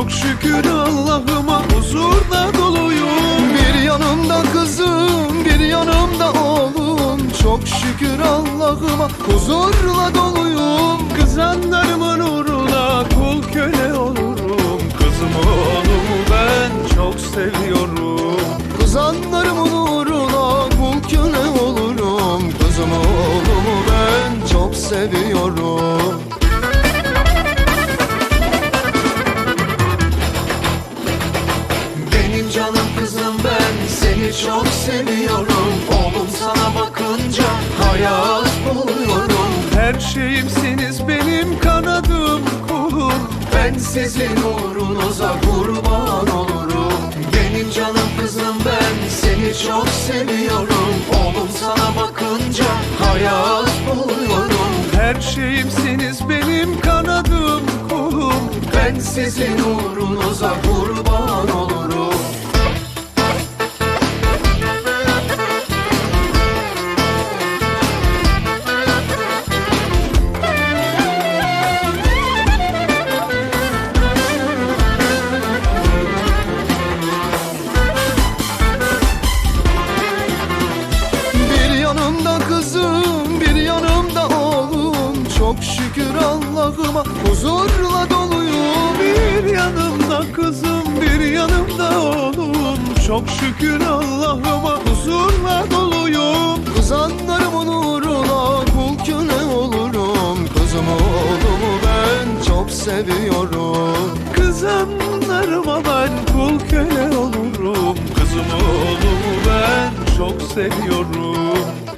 Çok şükür Allah'ıma huzurla doluyum. Bir yanımda kızım bir yanımda oğlum. Çok şükür Allah'ıma huzurla doluyum. Kızanlarımın uğruna kul köle olurum. Kızım oğlumu ben çok seviyorum. Canım kızım ben seni çok seviyorum. Oğlum sana bakınca hayat buluyorum. Her şeyimsiniz benim kanadım kulum. Ben sizin uğrunuza kurban olurum. Benim canım kızım ben seni çok seviyorum. Oğlum sana bakınca hayat buluyorum. Her şeyimsiniz benim kanadım kulum. Ben sizin uğrunuza kurban olurum Allah'ıma huzurla doluyum. Bir yanımda kızım bir yanımda oğlum. Çok şükür Allah'ıma huzurla doluyum. Kızanlarımın uğruna kul olurum. Kızım oğlumu ben çok seviyorum. Kızanlarıma ben kul olurum. Kızım oğlumu ben çok seviyorum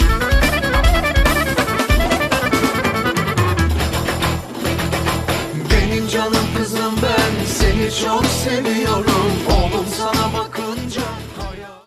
seni çok seviyorum. Oğlum sana bakınca